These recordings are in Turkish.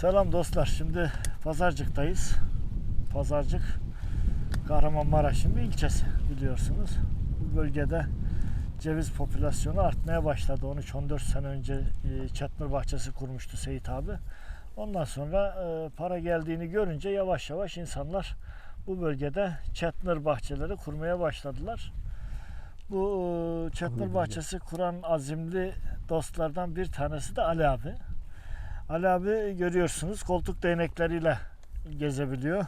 Selam dostlar. Şimdi Pazarcık'tayız. Pazarcık Kahramanmaraş'ın bir ilçesi biliyorsunuz. Bu bölgede ceviz popülasyonu artmaya başladı. 13-14 sene önce e, çatmır bahçesi kurmuştu Seyit abi. Ondan sonra e, para geldiğini görünce yavaş yavaş insanlar bu bölgede çatmır bahçeleri kurmaya başladılar. Bu e, çatmır bahçesi kuran azimli dostlardan bir tanesi de Ali abi. Ali abi görüyorsunuz koltuk değnekleriyle gezebiliyor.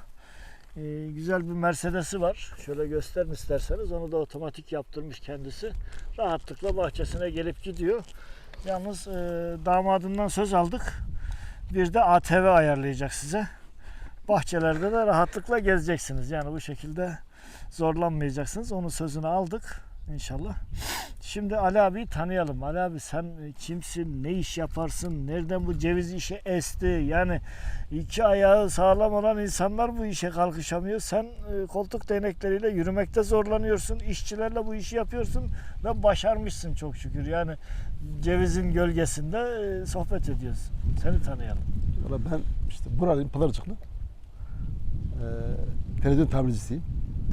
Ee, güzel bir Mercedes'i var. Şöyle gösterin isterseniz. Onu da otomatik yaptırmış kendisi. Rahatlıkla bahçesine gelip gidiyor. Yalnız e, damadından söz aldık. Bir de ATV ayarlayacak size. Bahçelerde de rahatlıkla gezeceksiniz. Yani bu şekilde zorlanmayacaksınız. Onun sözünü aldık inşallah. Şimdi Ali abiyi tanıyalım. Ali abi sen kimsin? Ne iş yaparsın? Nereden bu ceviz işe esti? Yani iki ayağı sağlam olan insanlar bu işe kalkışamıyor. Sen e, koltuk değnekleriyle yürümekte zorlanıyorsun. İşçilerle bu işi yapıyorsun ve başarmışsın çok şükür. Yani cevizin gölgesinde e, sohbet ediyoruz. Seni tanıyalım. Valla ben işte buranın Pınarcıklı. Ee, televizyon tamircisiyim.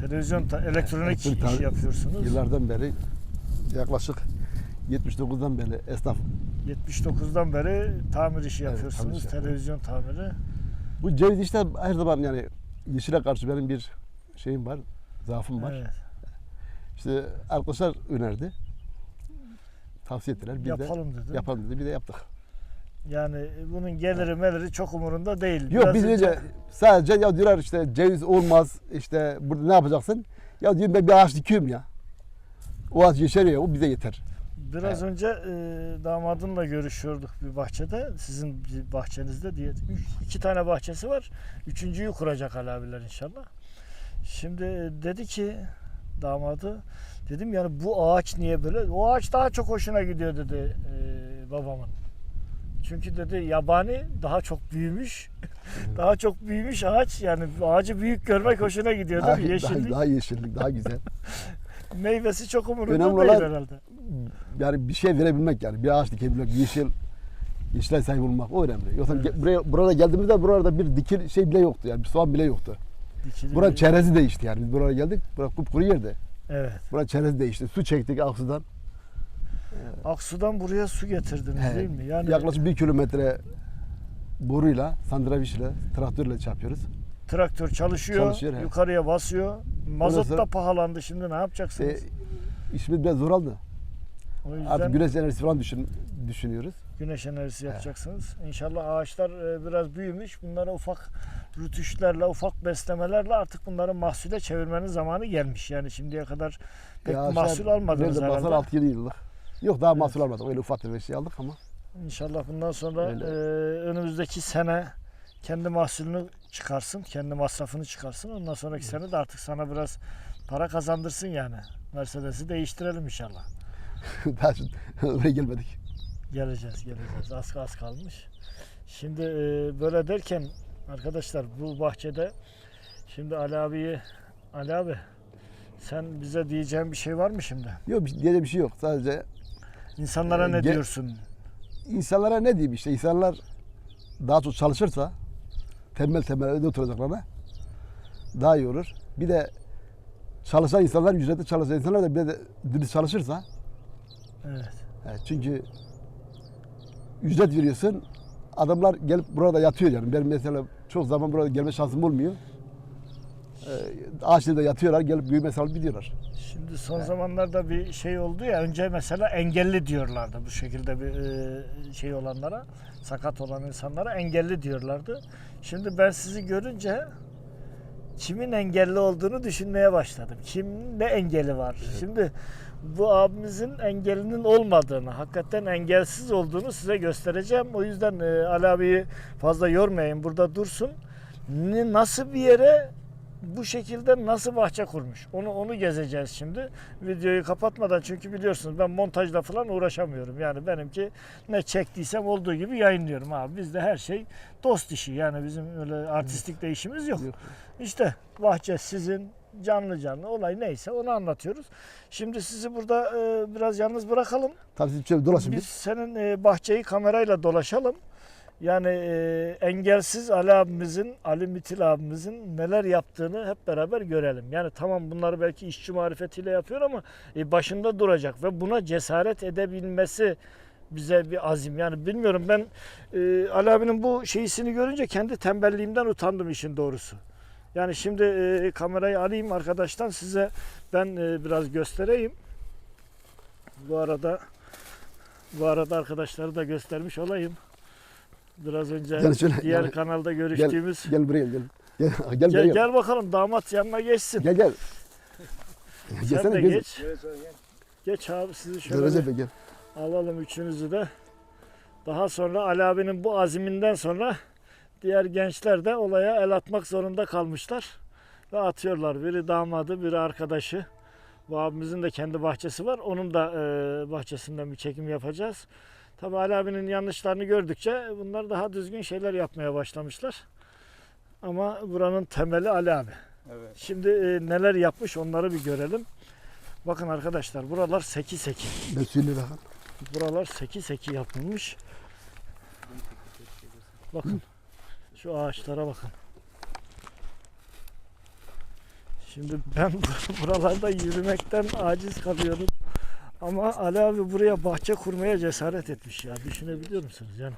Televizyon, ta- elektronik Elektrik işi yapıyorsunuz. Yıllardan beri yaklaşık 79'dan beri esnaf. 79'dan beri tamir işi Evet, yapıyorsunuz. tamir işi yapıyorum. televizyon tamiri. Bu ceviz işte her zaman yani yeşile karşı benim bir şeyim var, zaafım var. Evet. İşte arkadaşlar önerdi. Tavsiye ettiler. Biz Yapalım de dedim. yapalım dedi. Bir de yaptık. Yani bunun geliri meliri çok umurunda değil. Yok Biraz biz önce sadece ya diyorlar işte ceviz olmaz işte burada ne yapacaksın? Ya diyorum ben bir ağaç dikiyorum ya. O ağaç yeşeriyor o bize yeter. Biraz önce e, damadımla görüşüyorduk bir bahçede. Sizin bir bahçenizde diye. Üç, iki tane bahçesi var. Üçüncüyü kuracak Ali abiler inşallah. Şimdi e, dedi ki damadı dedim yani bu ağaç niye böyle? O ağaç daha çok hoşuna gidiyor dedi e, babamın. Çünkü dedi yabani daha çok büyümüş. daha çok büyümüş ağaç yani ağacı büyük görmek hoşuna gidiyor değil mi? Yeşillik. daha, daha yeşillik, daha güzel. Meyvesi çok umurunda Önemli değil olan- herhalde. Yani bir şey verebilmek yani. Bir ağaç dikebilmek, yeşil yeşile sahip olmak o önemli. Yoksa Evet. ge- buraya, burada geldiğimizde burada bir dikil şey bile yoktu yani bir soğan bile yoktu. Dikili Buranın bir- çerezi değişti yani. Biz buraya geldik, burası kupkuru yerdi. Evet. Buranın çerezi değişti. Su çektik Aksu'dan. Aksu'dan buraya su getirdiniz He, değil mi? Yani Yaklaşık bir kilometre boruyla, sandraviçle, traktörle çarpıyoruz. traktör çalışıyor, Çalışıyor, he. yukarıya basıyor. Mazot sonra- da pahalandı şimdi ne yapacaksınız? E, işimiz biraz zor aldı. o yüzden Artık güneş... güneş enerjisi falan düşün, düşünüyoruz. enerjisi yapacaksınız. İnşallah ağaçlar e, biraz büyümüş. Bunları ufak rütüşlerle, ufak beslemelerle artık bunları mahsule çevirmenin zamanı gelmiş. Yani şimdiye kadar pek Ya mahsul aşağı- almadınız nerede herhalde. Mahsul 6-7 yıllık. Yok daha mahsul almadık. Öyle ufak tefek şey aldık ama. İnşallah bundan sonra Öyle. e, önümüzdeki sene kendi mahsulünü çıkarsın, kendi masrafını çıkarsın. Ondan sonraki sene de artık sana biraz para kazandırsın yani. Mercedes'i değiştirelim inşallah. daha şu- oraya gelmedik. Geleceğiz, geleceğiz. Az az kalmış. Şimdi e, böyle derken arkadaşlar bu bahçede şimdi Ali abiyi Ali abi sen bize diyeceğin bir şey var mı şimdi? Yok bir, diyecek bir şey yok. Sadece İnsanlara Ee, ne ge- diyorsun? insanlara ne diyeyim işte insanlar daha çok çalışırsa tembel tembel evde oturacaklarına daha iyi olur. Bir de çalışan insanlar, ücretli çalışan insanlar da bir de dürüst çalışırsa Evet. e, çünkü ücret veriyorsun adamlar gelip burada yatıyor yani. Ben mesela çok zaman burada gelme şansım olmuyor. E, ağaçlarda yatıyorlar, gelip büyüme sağlayıp gidiyorlar. Şimdi son zamanlarda bir şey oldu ya önce mesela engelli diyorlardı bu şekilde bir e, şey olanlara sakat olan insanlara engelli diyorlardı. Şimdi ben sizi görünce kimin engelli olduğunu düşünmeye başladım. Kim ne engeli var? Şimdi bu abimizin engelinin olmadığını, hakikaten engelsiz olduğunu size göstereceğim. O yüzden e, Ali abiyi fazla yormayın. Burada dursun. Ne, nasıl bir yere bu şekilde nasıl bahçe kurmuş? Onu onu gezeceğiz şimdi. Videoyu kapatmadan çünkü biliyorsunuz ben montajla falan uğraşamıyorum. Yani benimki ne çektiysem olduğu gibi yayınlıyorum abi. Bizde her şey dost işi. Yani bizim öyle artistik de işimiz yok. Yok. İşte bahçe sizin canlı canlı olay neyse onu anlatıyoruz. Şimdi sizi burada e, biraz yalnız bırakalım. Tabii siz şöyle dolaşın Biz bir. senin e, bahçeyi kamerayla dolaşalım. Yani e, engelsiz Ali abimizin, Ali Mitil abimizin neler yaptığını hep beraber görelim. Yani tamam bunları belki işçi marifetiyle yapıyor ama e, başında duracak ve buna cesaret edebilmesi bize bir azim. Yani bilmiyorum ben e, Ali abinin bu şeysini görünce kendi tembelliğimden utandım işin doğrusu. Yani şimdi e, kamerayı alayım arkadaştan size ben e, biraz göstereyim. Bu arada bu arada arkadaşları da göstermiş olayım. Biraz önce Gel şöyle, diğer gel. kanalda görüştüğümüz Gel buraya gel. Gel gel gel, gel, gel. bakalım damat yanına geçsin. Gel gel. Sen Gelsene de gel. geç. Geç abi sizi şöyle Gel Recep Bey gel. alalım üçünüzü de. Daha sonra Ali abinin bu aziminden sonra diğer gençler de olaya el atmak zorunda kalmışlar. Ve atıyorlar. Biri damadı, biri arkadaşı. Bu abimizin de kendi bahçesi var. Onun da e, bahçesinden bir çekim yapacağız. Tabi Ali abinin yanlışlarını gördükçe bunlar daha düzgün şeyler yapmaya başlamışlar. Ama buranın temeli Ali abi. Evet. Şimdi e, neler yapmış onları bir görelim. Bakın arkadaşlar buralar seki seki. Söyle bakalım. Buralar seki seki yapılmış. Bakın. Şu ağaçlara bakın. Şimdi ben buralarda yürümekten aciz kalıyorum. Ama Ali abi buraya bahçe kurmaya cesaret etmiş ya. Düşünebiliyor musunuz? Yani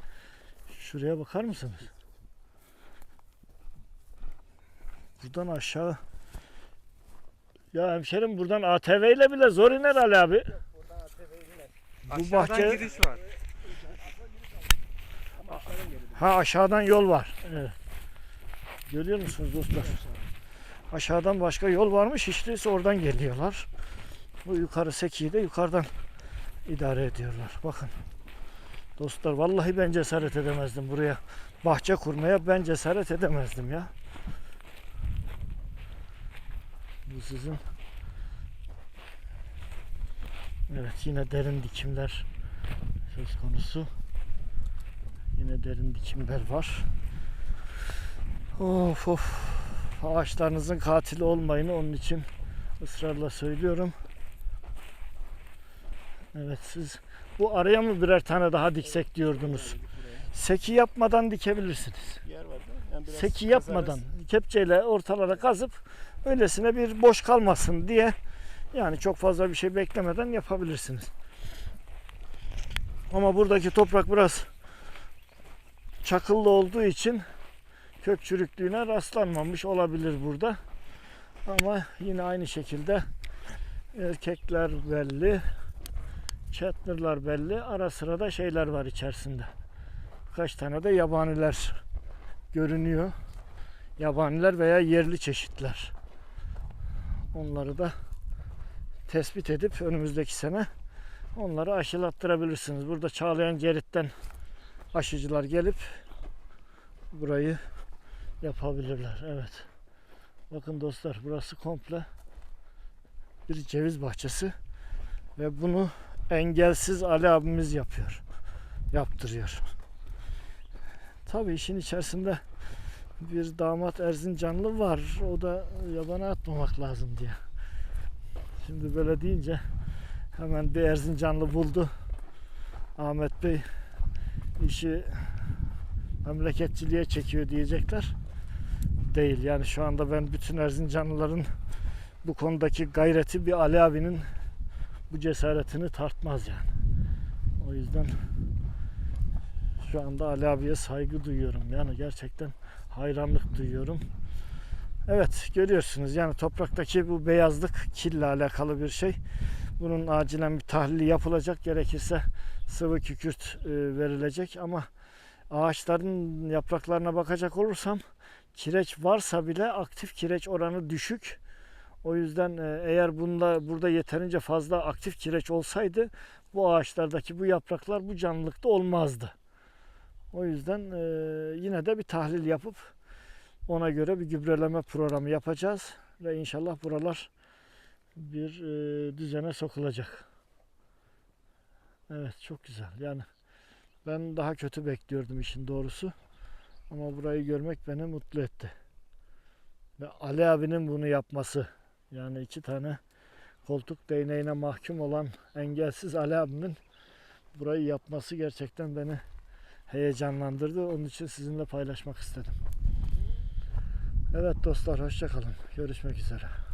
şuraya bakar mısınız? Buradan aşağı ya hemşerim buradan ATV ile bile zor iner Ali abi. Bu bahçe giriş var. Ha aşağıdan yol var. Evet. Görüyor musunuz dostlar? Aşağıdan başka yol varmış. Değilse oradan geliyorlar. Bu yukarı sekiyi de yukarıdan idare ediyorlar. Bakın. Dostlar vallahi ben cesaret edemezdim buraya. Bahçe kurmaya ben cesaret edemezdim ya. Bu sizin Evet yine derin dikimler söz konusu. Yine derin dikimler var. Of of. Ağaçlarınızın katili olmayın onun için ısrarla söylüyorum. Evet siz bu araya mı birer tane daha diksek diyordunuz. Seki yapmadan dikebilirsiniz. Yer var? Yani biraz Seki yapmadan kepçeyle ortalara kazıp öylesine bir boş kalmasın diye yani çok fazla bir şey beklemeden yapabilirsiniz. Ama buradaki toprak biraz çakıllı olduğu için kök çürüklüğüne rastlanmamış olabilir burada. Ama yine aynı şekilde erkekler belli, Chatner'lar belli. Ara sıra da şeyler var içerisinde. Birkaç tane de yabaniler görünüyor. Yabaniler veya yerli çeşitler. Onları da tespit edip önümüzdeki sene onları aşılattırabilirsiniz. Burada Çağlayan Cerit'ten aşıcılar gelip burayı yapabilirler. Evet. Bakın dostlar burası komple bir ceviz bahçesi ve bunu engelsiz Ali abimiz yapıyor. Yaptırıyor. Tabii işin içerisinde bir damat Erzincanlı var. O da yabana atmamak lazım diye. Şimdi böyle deyince hemen bir Erzincanlı buldu. Ahmet Bey işi memleketçiliğe çekiyor diyecekler. Değil yani şu anda ben bütün Erzincanlıların bu konudaki gayreti bir Ali abinin bu cesaretini tartmaz yani. O yüzden şu anda Ali abiye saygı duyuyorum. Yani gerçekten hayranlık duyuyorum. Evet görüyorsunuz yani topraktaki bu beyazlık kille alakalı bir şey. Bunun acilen bir tahlili yapılacak. Gerekirse sıvı kükürt e, verilecek ama ağaçların yapraklarına bakacak olursam kireç varsa bile aktif kireç oranı düşük. O yüzden e, eğer bunda burada yeterince fazla aktif kireç olsaydı bu ağaçlardaki bu yapraklar bu canlılıkta olmazdı. O yüzden e, yine de bir tahlil yapıp ona göre bir gübreleme programı yapacağız ve inşallah buralar bir e, düzene sokulacak. Evet çok güzel. Yani ben daha kötü bekliyordum işin doğrusu. Ama burayı görmek beni mutlu etti. Ve Ali abinin bunu yapması yani iki tane koltuk değneğine mahkum olan engelsiz Ali abimin burayı yapması gerçekten beni heyecanlandırdı. Onun için sizinle paylaşmak istedim. Evet dostlar hoşça kalın. Görüşmek üzere.